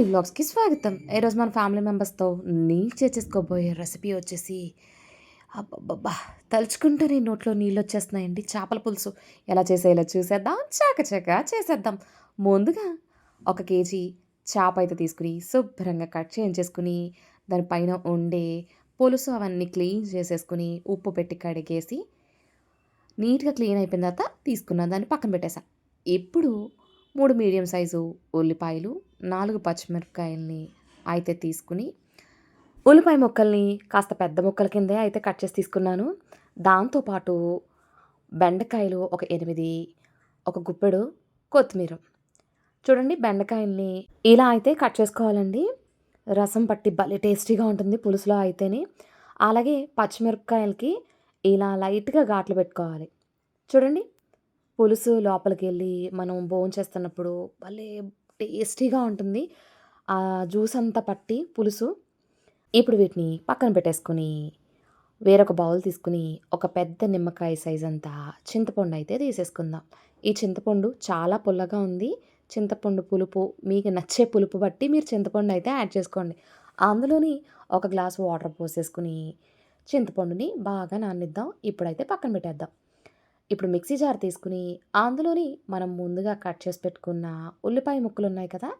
ఈ వ్లాగ్స్కి స్వాగతం ఈరోజు మన ఫ్యామిలీ మెంబర్స్తో నీళ్ళు చేసేసుకోబోయే రెసిపీ వచ్చేసి అబ్బబ్బబ్బా! తలుచుకుంటేనే నోట్లో నీళ్ళు వచ్చేస్తున్నాయండి చేపల పులుసు. ఎలా చేసేలా చూసేద్దాం. చాకచక చేసేద్దాం. ముందుగా ఒక కేజీ చేప అయితే తీసుకుని శుభ్రంగా కట్ చేయించేసుకుని దానిపైన ఉండే పులుసు అవన్నీ క్లీన్ చేసేసుకుని ఉప్పు పెట్టి కడిగేసి నీట్గా క్లీన్ అయిపోయిన తర్వాత తీసుకున్నాను దాన్ని పక్కన పెట్టేసా. ఇప్పుడు మూడు మీడియం సైజు ఉల్లిపాయలు నాలుగు పచ్చిమిరపకాయల్ని అయితే తీసుకుని ఉల్లిపాయ ముక్కల్ని కాస్త పెద్ద ముక్కల కిందే అయితే కట్ చేసి తీసుకున్నాను. దాంతోపాటు బెండకాయలు ఒక ఎనిమిది ఒక గుప్పెడు కొత్తిమీర. చూడండి బెండకాయల్ని ఇలా అయితే కట్ చేసుకోవాలండి. రసం పట్టి భలే టేస్టీగా ఉంటుంది పులుసులో అయితేనే. అలాగే పచ్చిమిరపకాయలకి ఇలా లైట్గా ఘాట్లు పెట్టుకోవాలి. చూడండి పులుసు లోపలికి వెళ్ళి మనం భోజనం చేస్తున్నప్పుడు భలే టేస్టీగా ఉంటుంది. ఆ జ్యూస్ అంతా పట్టి పులుసు. ఇప్పుడు వీటిని పక్కన పెట్టేసుకుని వేరొక బౌల్ తీసుకుని ఒక పెద్ద నిమ్మకాయ సైజ్ అంతా చింతపండు అయితే తీసేసుకుందాం. ఈ చింతపండు చాలా పుల్లగా ఉంది. చింతపండు పులుపు మీకు నచ్చే పులుపు బట్టి మీరు చింతపండు అయితే యాడ్ చేసుకోండి. అందులోని ఒక గ్లాస్ వాటర్ పోసేసుకుని చింతపండుని బాగా నానిద్దాం. ఇప్పుడైతే పక్కన పెట్టేద్దాం. ఇప్పుడు మిక్సీ జార్ తీసుకుని అందులోని మనం ముందుగా కట్ చేసి పెట్టుకున్న ఉల్లిపాయ ముక్కలు ఉన్నాయి కదా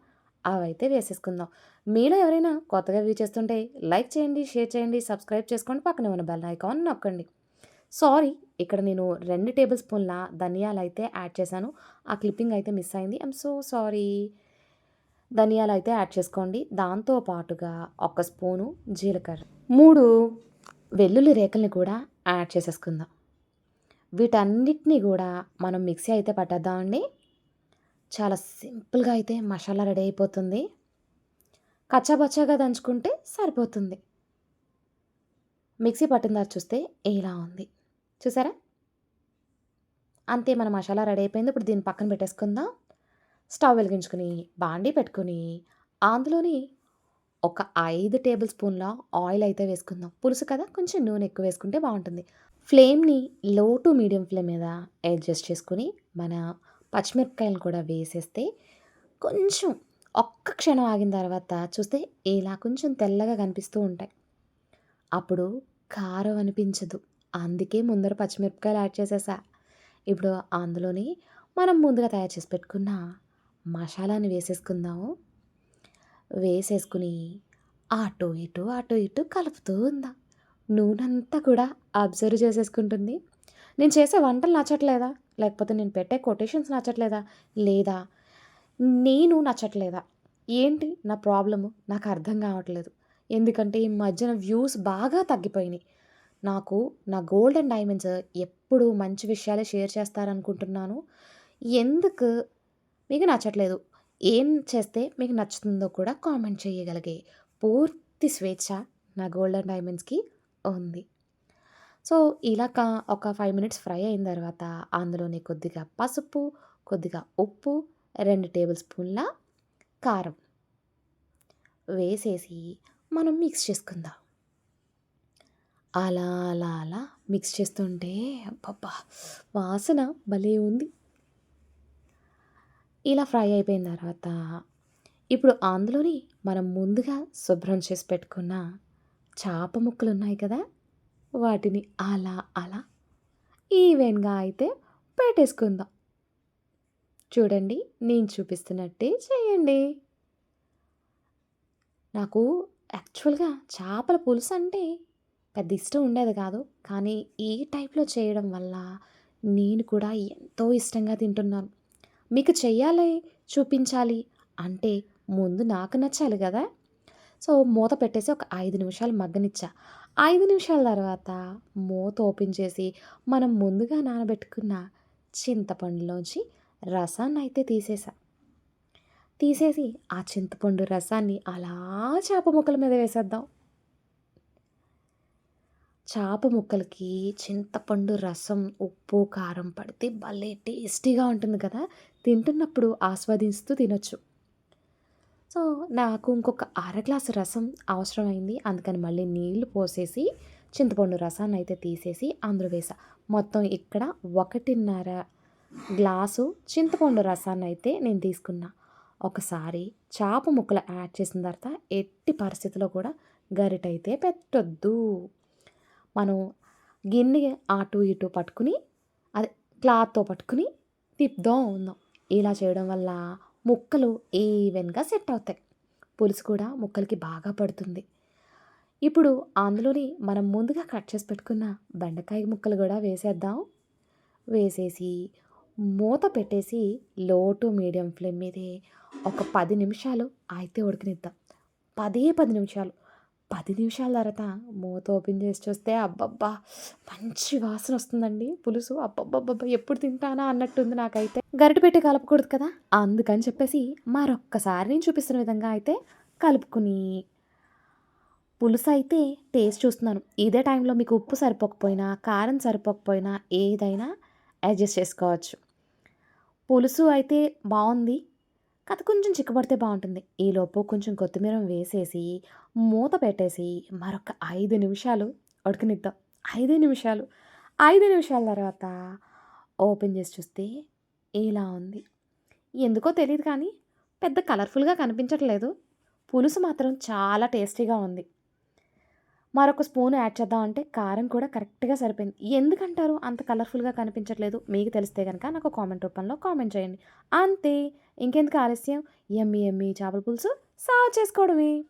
అవైతే వేసేసుకుందాం. మీలో ఎవరైనా కొత్తగా వ్యూ చేస్తుంటే లైక్ చేయండి షేర్ చేయండి సబ్స్క్రైబ్ చేసుకోండి పక్కనే ఉన్న బెల్ ఐకాన్ నొక్కండి. సారీ ఇక్కడ నేను రెండు టేబుల్ స్పూన్ల ధనియాలు అయితే యాడ్ చేశాను. ఆ క్లిప్పింగ్ అయితే మిస్ అయింది. ఐఎమ్ సో సారీ ధనియాలు అయితే యాడ్ చేసుకోండి. దాంతో పాటుగా ఒక స్పూను జీలకర్ర. మూడు వెల్లుల్లి రేకల్ని కూడా యాడ్ చేసేసుకుందాం. వీటన్నిటిని కూడా మనం మిక్సీ అయితే పట్టేద్దామండి చాలా సింపుల్గా అయితే మసాలా రెడీ అయిపోతుంది. కచ్చాబచ్చాగా దంచుకుంటే సరిపోతుంది. మిక్సీ పట్టిన తర్వాత చూస్తే ఇలా ఉంది. చూసారా? అంతే మన మసాలా రెడీ అయిపోయింది. ఇప్పుడు దీన్ని పక్కన పెట్టేసుకుందాం. స్టవ్ వెలిగించుకుని బాండీ పెట్టుకుని అందులోని ఒక ఐదు టేబుల్ స్పూన్ల ఆయిల్ అయితే వేసుకుందాం. పులుసు కదా? కొంచెం నూనె ఎక్కువ వేసుకుంటే బాగుంటుంది. ఫ్లేమ్ని లో టు మీడియం ఫ్లేమ్ మీద అడ్జస్ట్ చేసుకుని మన పచ్చిమిరపకాయలు కూడా వేసేస్తే కొంచెం ఒక్క క్షణం ఆగిన తర్వాత చూస్తే ఇలా కొంచెం తెల్లగా కనిపిస్తూ ఉంటాయి. అప్పుడు కారం అనిపించదు. అందుకే ముందర పచ్చిమిరపకాయలు యాడ్ చేసేసా. ఇప్పుడు అందులోని మనం ముందుగా తయారు చేసి పెట్టుకున్న మసాలాని వేసేసుకుందాము. వేసేసుకుని అటు ఇటు అటు ఇటు కలుపుతూ ఉందా. నూనెంతా కూడా అబ్జర్వ్ చేసేసుకుంటుంది. నేను చేసే వంటలు నచ్చట్లేదా? లేకపోతే నేను పెట్టే కొటేషన్స్ నచ్చట్లేదా? లేదా? నేను నచ్చట్లేదా? ఏంటి నా ప్రాబ్లము? నాకు అర్థం కావట్లేదు. ఎందుకంటే ఈ మధ్యన వ్యూస్ బాగా తగ్గిపోయినాయి. నాకు నా గోల్డ్ అండ్ డైమండ్స్ ఎప్పుడు మంచి విషయాలే షేర్ చేస్తారనుకుంటున్నాను. ఎందుకు? మీకు నచ్చట్లేదు. ఏం చేస్తే మీకు నచ్చుతుందో కూడా కామెంట్ చేయగలిగే పూర్తి స్వేచ్ఛ నా గోల్డ్ అండ్ డైమండ్స్కి ఉంది. సో ఇలా ఒక ఫైవ్ మినిట్స్ ఫ్రై అయిన తర్వాత అందులోనే కొద్దిగా పసుపు కొద్దిగా ఉప్పు రెండు టేబుల్ స్పూన్ల కారం వేసేసి మనం మిక్స్ చేసుకుందాం. అలా అలా అలా మిక్స్ చేస్తుంటే అబ్బబ్బా వాసన భలే ఉంది. ఇలా ఫ్రై అయిపోయిన తర్వాత ఇప్పుడు అందులోని మనం ముందుగా శుభ్రం చేసి పెట్టుకున్న చేప ముక్కలు ఉన్నాయి కదా వాటిని అలా అలా ఈవెన్గా అయితే పెట్టేసుకుందాం. చూడండి నేను చూపిస్తున్నట్టే చేయండి. నాకు యాక్చువల్గా చేపల పులుసు అంటే పెద్ద ఇష్టం ఉండేది కాదు కానీ ఈ టైప్లో చేయడం వల్ల నేను కూడా ఎంతో ఇష్టంగా తింటున్నాను. మీకు చెయ్యాలి చూపించాలి అంటే ముందు నాకు నచ్చాలి కదా? సో మూత పెట్టేసి ఒక ఐదు నిమిషాలు మగ్గనిచ్చా. ఐదు నిమిషాల తర్వాత మూత ఓపెన్ చేసి మనం ముందుగా నానబెట్టుకున్న చింతపండులోంచి రసాన్ని అయితే తీసేసా. తీసేసి ఆ చింతపండు రసాన్ని అలా చేప ముక్కల మీద వేసేద్దాం. చేప ముక్కలకి చింతపండు రసం ఉప్పు కారం పడితే భలే టేస్టీగా ఉంటుంది కదా. తింటున్నప్పుడు ఆస్వాదిస్తూ తినొచ్చు. సో నాకు ఇంకొక అర గ్లాసు రసం అవసరమైంది. అందుకని మళ్ళీ నీళ్ళు పోసేసి చింతపండు రసాన్ని అయితే తీసేసి అందులో వేసా. మొత్తం ఇక్కడ ఒకటిన్నర గ్లాసు చింతపండు రసాన్ని అయితే నేను తీసుకున్నా. ఒకసారి చేప ముక్కలు యాడ్ చేసిన తర్వాత ఎట్టి పరిస్థితిలో కూడా గరిటైతే పెట్టొద్దు. మనం గిన్నె అటు ఇటు పట్టుకుని అదే క్లాత్తో పట్టుకుని తిప్పుదాం ఉందాం ఇలా చేయడం వల్ల ముక్కలు ఈవెన్గా సెట్ అవుతాయి. పులుసు కూడా ముక్కలకి బాగా పడుతుంది. ఇప్పుడు అందులోని మనం ముందుగా కట్ చేసి పెట్టుకున్న బెండకాయ ముక్కలు కూడా వేసేద్దాం. వేసేసి మూత పెట్టేసి లో టు మీడియం ఫ్లేమ్ మీదే ఒక పది నిమిషాలు అయితే ఉడకనిద్దాం. పదే పది నిమిషాలు. పది నిమిషాల తర్వాత మూత ఓపెన్ చేసి చూస్తే అబ్బబ్బా మంచి వాసన వస్తుందండి పులుసు. అబ్బబ్బబ్బబ్బా ఎప్పుడు తింటానా అన్నట్టుంది నాకైతే. గరిటె పెట్టి కలపకూడదు కదా? అందుకని చెప్పేసి మరొక్కసారి నేను చూపిస్తున్న విధంగా అయితే కలుపుకుని పులుసు అయితే టేస్ట్ చూస్తున్నాను. ఇదే టైంలో మీకు ఉప్పు సరిపోకపోయినా కారం సరిపోకపోయినా ఏదైనా అడ్జస్ట్ చేసుకోవచ్చు. పులుసు అయితే బాగుంది. కథ కొంచెం చిక్కబడితే బాగుంటుంది. ఈలోపు కొంచెం కొత్తిమీర వేసేసి మూత పెట్టేసి మరొక ఐదు నిమిషాలు ఉడకనిద్దాం. ఐదు నిమిషాలు. ఐదు నిమిషాల తర్వాత ఓపెన్ చేసి చూస్తే ఇలా ఉంది. ఎందుకో తెలియదు కానీ పెద్ద కలర్ఫుల్గా కనిపించట్లేదు. పులుసు మాత్రం చాలా టేస్టీగా ఉంది. మరొక స్పూన్ యాడ్ చేద్దాం అంటే కారం కూడా కరెక్ట్గా సరిపోయింది. ఎందుకంటారు? అంత కలర్ఫుల్గా కనిపించట్లేదు. మీకు తెలిస్తే కనుక నాకు కామెంట్ రూపంలో కామెంట్ చేయండి. అంతే. ఇంకెందుకు ఆలస్యం? ఎమ్మి ఎమ్మి చేపల పులుసు సర్వ్ చేసుకోవడమే.